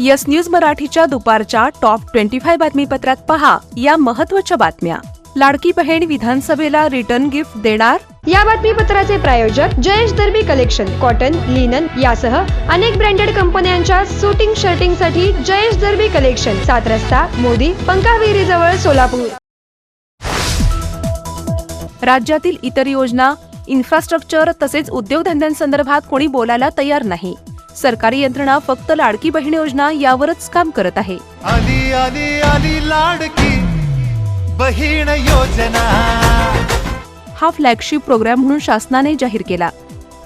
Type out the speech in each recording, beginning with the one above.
Yes news मराठीच्या दुपारच्या top twenty five बातमीपत्रात पहा या महत्त्वाच्या बातम्या. लाडकी बहीण विधानसभेला रिटर्न गिफ्ट देणार? या बातमीपत्राचे प्रायोजक Jayesh Darbi collection cotton linen यासह अनेक ब्रँडेड कंपन्यांच्या सुटिंग शर्टिंगसाठी जयेश दर्बी कलेक्शन सात रस्ता मोदी पंकाविरी जवळ सोलापूर. राज्यातील इतर योजना इन्फ्रास्ट्रक्चर तसेच उद्योगधंद्यांसंदर्भात कोणी बोलायला तयार नाही. सरकारी यंत्रणा फक्त लाडकी बहीण योजना यावरच काम करत आहे. आली आली आली लाडकी बहीण योजना. हा फ्लॅगशिप प्रोग्राम म्हणून शासनाने जाहीर केला.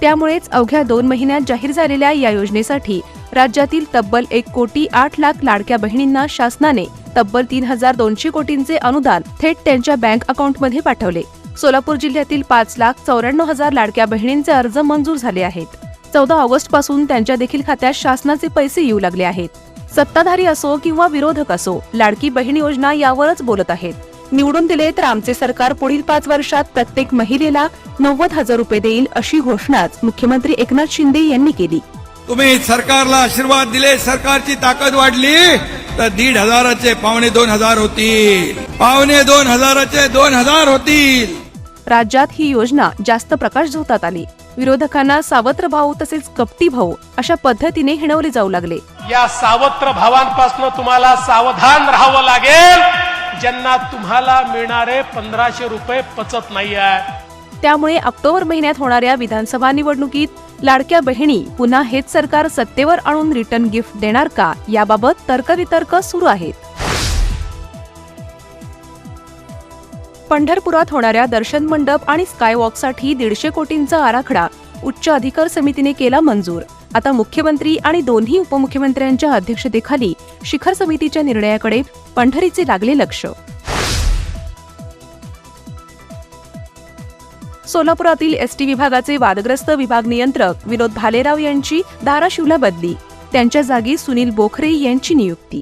त्यामुळेच अवघ्या दोन महिन्यात जाहीर झालेल्या या योजनेसाठी राज्यातील तब्बल एक कोटी आठ लाख लाडक्या बहिणींना शासनाने तब्बल तीन हजार दोनशे कोटींचे अनुदान थेट त्यांच्या बँक अकाउंटमध्ये पाठवले. सोलापूर जिल्ह्यातील पाच लाख चौऱ्याण्णव हजार लाडक्या बहिणींचे अर्ज मंजूर झाले आहेत. चौदा ऑगस्टपासून त्यांच्या देखील खात्यात शासनाचे पैसे येऊ लागले आहेत. सत्ताधारी असो किंवा विरोधक असो लाडकी बहीण योजना यावरच बोलत आहेत. निवडून दिले तर आमचे सरकार पुढील पाच वर्षात प्रत्येक महिलेला नव्वद हजार रुपये देईल अशी घोषणाच मुख्यमंत्री एकनाथ शिंदे यांनी केली. तुम्ही सरकारला आशीर्वाद दिले सरकारची ताकद वाढली तर दीड हजाराचे पावणे दोन हजार होतील. पावणे दोन हजाराचे दोन हजार होतील. राज्यात ही योजना जास्त प्रकाश झोतात आली. विरोधकांना सावत्र भाऊ तसेच कपटी भाऊ अशा पद्धतीने हिणवले जाऊ लागले. या सावत्र भावांपासून तुम्हाला सावधान राहावं लागेल. ज्यांना तुम्हाला मिळणारे पंधराशे रुपये पचत नाही त्यामुळे ऑक्टोबर महिन्यात होणाऱ्या विधानसभा निवडणुकीत लाडक्या बहिणी पुन्हा हेच सरकार सत्तेवर आणून रिटर्न गिफ्ट देणार का? याबाबत तर्कवितर्क सुरू आहेत. पंढरपुरात होणाऱ्या दर्शन मंडप आणि स्कायवॉकसाठी दीडशे कोटींचा आराखडा उच्च अधिकार समितीने केला मंजूर. आता मुख्यमंत्री आणि दोन्ही उपमुख्यमंत्र्यांच्या अध्यक्षतेखाली शिखर समितीच्या निर्णयाकडे पंढरीचे लागले लक्ष. सोलापुरातील एसटी विभागाचे वादग्रस्त विभाग नियंत्रक विनोद भालेराव यांची धाराशिवला बदली. त्यांच्या जागी सुनील बोखरे यांची नियुक्ती.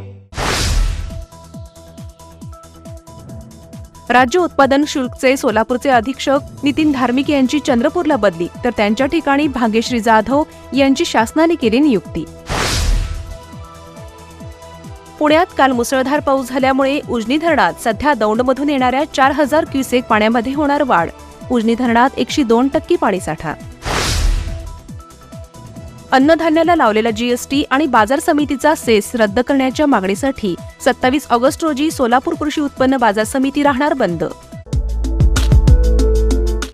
राज्य उत्पादन शुल्कचे सोलापूरचे अधीक्षक नितीन धार्मिक यांची चंद्रपूरला बदली. तर त्यांच्या ठिकाणी भाग्यश्री जाधव यांची शासनाने केली नियुक्ती. पुण्यात काल मुसळधार पाऊस झाल्यामुळे उजनी धरणात सध्या दौंडमधून येणाऱ्या चार हजार क्युसेक पाण्यामध्ये होणार वाढ. उजनी धरणात एकशे दोन टक्के पाणीसाठा. अन्नधान्याला लावलेला जीएसटी आणि बाजार समितीचा सेस रद्द करण्याच्या मागणीसाठी सत्तावीस ऑगस्ट रोजी सोलापूर कृषी उत्पन्न बाजार समिती राहणार बंद.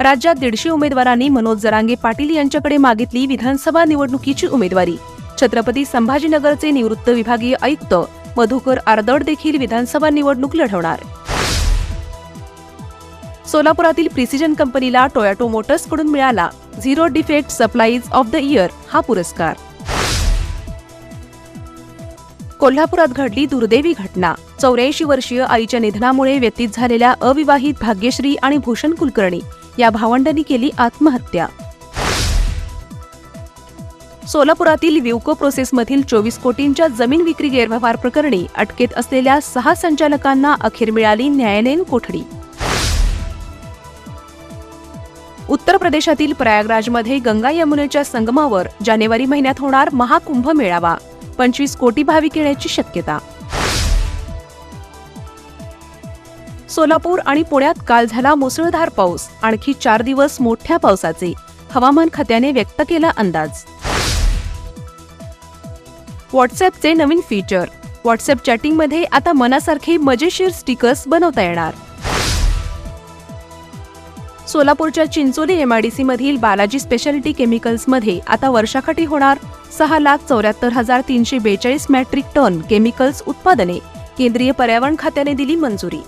राज्यात दीडशे उमेदवारांनी मनोज जरांगे पाटील यांच्याकडे मागितली विधानसभा निवडणुकीची उमेदवारी. छत्रपती संभाजीनगरचे निवृत्त विभागीय आयुक्त मधुकर आर्दड देखील विधानसभा निवडणूक लढवणार. सोलापुरातील प्रिसिजन कंपनीला टोयॅटो मोटर्सकडून मिळाला zero defect supplies of the year हा पुरस्कार. कोल्हापुरात घडली दुर्दैवी घटना. चौऱ्याऐंशी वर्षीय आईच्या निधनामुळे व्यतीत झालेल्या अविवाहित भाग्यश्री आणि भूषण कुलकर्णी या भावंडांनी केली आत्महत्या. सोलापुरातील विवको प्रोसेसमधील चोवीस कोटींच्या जमीन विक्री गैरव्यवहार प्रकरणी अटकेत असलेल्या सहा संचालकांना अखेर मिळाली न्यायालयीन कोठडी. उत्तर प्रदेशातील प्रयागराजमध्ये गंगा यमुनेच्या संगमावर जानेवारी महिन्यात होणार महाकुंभ मेळावा पंचवीस कोटी भाविक येण्याची शक्यता. सोलापूर आणि पुण्यात काल झाला मुसळधार पाऊस. आणखी चार दिवस मोठ्या पावसाचे हवामान खात्याने व्यक्त केला अंदाज. व्हॉट्सअपचे नवीन फीचर व्हॉट्सअप चॅटिंगमध्ये आता मनासारखे मजेशीर स्टिकर्स बनवता येणार. सोलापूरच्या चिंचोली एमआयडीसी मधील बालाजी स्पेशालिटी केमिकल्समध्ये आता वर्षाकाठी होणार सहा लाख चौऱ्याहत्तर हजार तीनशे बेचाळीस मॅट्रिक टन केमिकल्स उत्पादने. केंद्रीय पर्यावरण खात्याने दिली मंजुरी.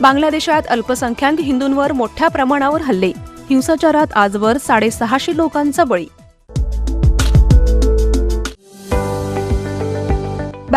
बांगलादेशात अल्पसंख्याक हिंदूंवर मोठ्या प्रमाणावर हल्ले. हिंसाचारात आजवर साडेसहाशे लोकांचा बळी.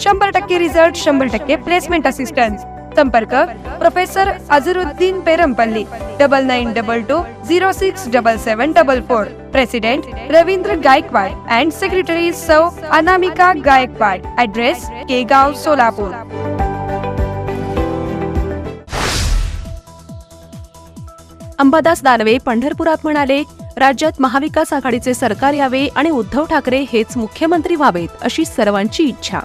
शंभर टक्के रिझल्ट शंभर टक्के प्लेसमेंट असिस्टन्स संपर्क professor Azharuddin Perampalli double nine double two zero six double seven double four president Ravindra Gaikwad and secretary Sau Anamika Gaikwad address Kegaon Solapur Ambadas Danve पंढरपुरात म्हणाले राज्यात महाविकास आघाडीचे सरकार यावे आणि उद्धव ठाकरे हेच मुख्यमंत्री व्हावेत अशी सर्वांची इच्छा.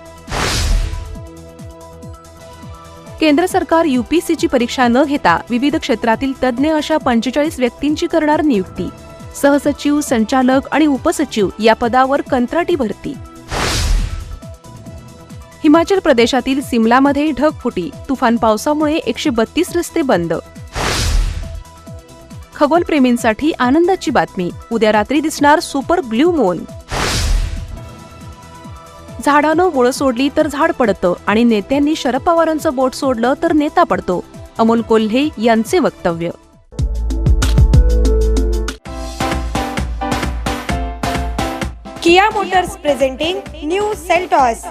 केंद्र सरकार युपीसीची परीक्षा न घेता विविध क्षेत्रातील तज्ज्ञ अशा पंचेचाळीस व्यक्तींची करणार नियुक्ती. सहसचिव संचालक आणि उपसचिव या पदावर कंत्राटी भरती. हिमाचल प्रदेशातील सिमलामध्ये ढगफुटी तुफान पावसामुळे एकशे बत्तीस रस्ते बंद. खगोलप्रेमींसाठी आनंदाची बातमी. उद्या रात्री दिसणार सुपर ब्ल्यू मून. झाडानं मुळं सोडली तर झाड पडतं आणि नेत्यांनी शरद पवारांचं बोट सोडलं तर नेता पडतो. अमोल कोल्हे यांचे वक्तव्य. Kia Motors presenting new Seltos.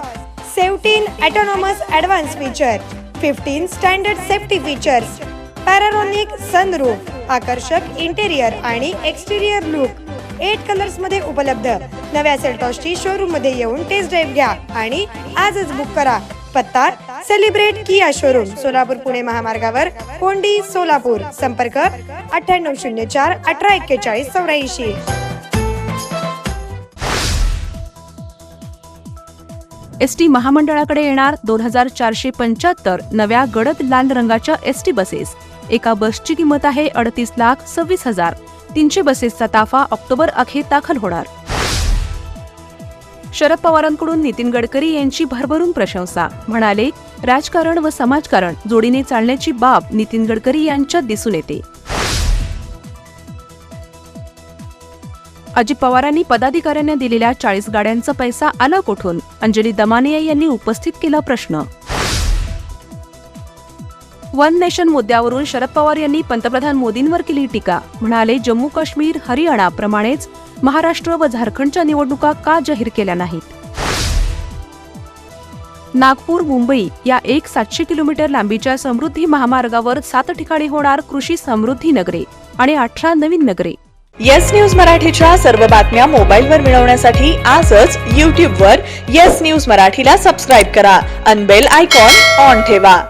Seventeen autonomous advance feature. Fifteen standard safety features. Panoramic sunroof आकर्षक इंटेरियर आणि एक्सटेरियर लुक एट कलर्समध्ये उपलब्ध. नव्या सेल्टॉसची शोरूममध्ये येऊन टेस्ट ड्राईव्ह घ्या आणि आजच बुक करा. पत्ता celebrate Kia showroom Solapur Pune महामार्गावर कोंडी सोलापूर. संपर्क अठ्ठ्याण्णव शून्य चार अठरा एक्केचाळीस चौऱ्याऐंशी. एसटी महामंडळाकडे येणार दोन हजार चारशे पंच्याहत्तर नव्या गडद लाल रंगाच्या एसटी बसेस. एका बसची किंमत आहे अडतीस लाख सव्वीस हजार. तीनशे बसेसचा ताफा ऑक्टोबर अखेर दाखल होणार. शरद पवारांकडून नितीन गडकरी यांची भरभरून प्रशंसा. म्हणाले राजकारण व समाजकारण जोडीने चालण्याची बाब नितीन गडकरी यांच्यात दिसून येते. अजित पवारांनी पदाधिकाऱ्यांना दिलेल्या चाळीस गाड्यांचा पैसा आला कुठून? अंजली दमानिया यांनी उपस्थित केला प्रश्न. वन नेशन मुद्द्यावरून शरद पवार यांनी पंतप्रधान मोदींवर केली टीका. म्हणाले जम्मू काश्मीर हरियाणा प्रमाणेच महाराष्ट्र व झारखंडच्या निवडणुका का जाहीर केल्या नाहीत? नागपूर मुंबई या एक सातशे किलोमीटर लांबीच्या समृद्धी महामार्गावर सात ठिकाणी होणार कृषी समृद्धी नगरे आणि अठरा नवीन नगरे. येस न्यूज मराठीच्या सर्व बातम्या मोबाईलवर मिळवण्यासाठी आजच यूट्यूबवर येस न्यूज मराठीला सबस्क्राईब करा. अनबेल आयकॉन ऑन ठेवा.